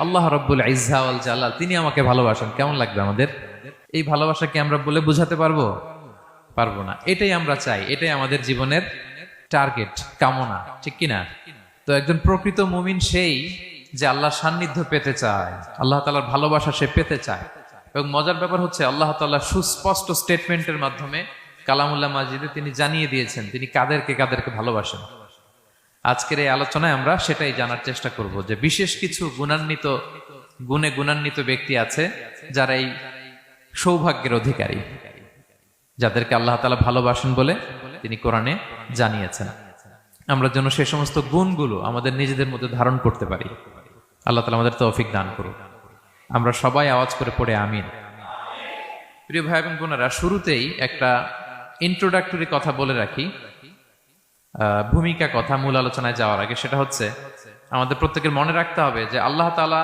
আল্লাহ রব্বুল ইজাউল জালাল, তিনি আমাকে ভালোবাসেন। কেমন লাগবে আমাদের? এই ভালোবাসাকে আমরা বলে বুঝাতে পারব? পারব না। এটাই আমরা চাই। এটাই আমাদের জীবনের টার্গেট কামনা। ঠিক কিনা? তো একজন প্রকৃত মুমিন সেই যে আল্লাহ সান্নিধ্য পেতে চায়, আল্লাহ তালার ভালোবাসা সে পেতে চায়। এবং মজার ব্যাপার হচ্ছে, আল্লাহ তাল্লাহ সুস্পষ্ট স্টেটমেন্টের মাধ্যমে কালামুল্লাহ মাজিদে তিনি জানিয়ে দিয়েছেন, তিনি কাদেরকে কাদেরকে ভালোবাসেন। আজকের এই আলোচনায় আমরা সেটাই জানার চেষ্টা করব যে বিশেষ কিছু গুণান্বিত, গুণে গুণান্বিত ব্যক্তি আছে যারা এই সৌভাগ্যের অধিকারী, যাদেরকে আল্লাহ তালা ভালোবাসেন বলে তিনি কোরআনে জানিয়েছেন। আমরা যেন সে সমস্ত গুণগুলো আমাদের নিজেদের মধ্যে ধারণ করতে পারি। আল্লাহ তালা আমাদের তৌফিক দান করুক। আমরা সবাই আওয়াজ করে পড়ে আমিন। প্রিয় ভাই এবং বোনেরা, শুরুতেই একটা ইন্ট্রোডাক্টরি কথা বলে রাখি। ভূমিকা, কথা, মূল আলোচনায় যাওয়ার আগে সেটা হচ্ছে, আমাদের প্রত্যেকের মনে রাখতে হবে যে আল্লাহ তালা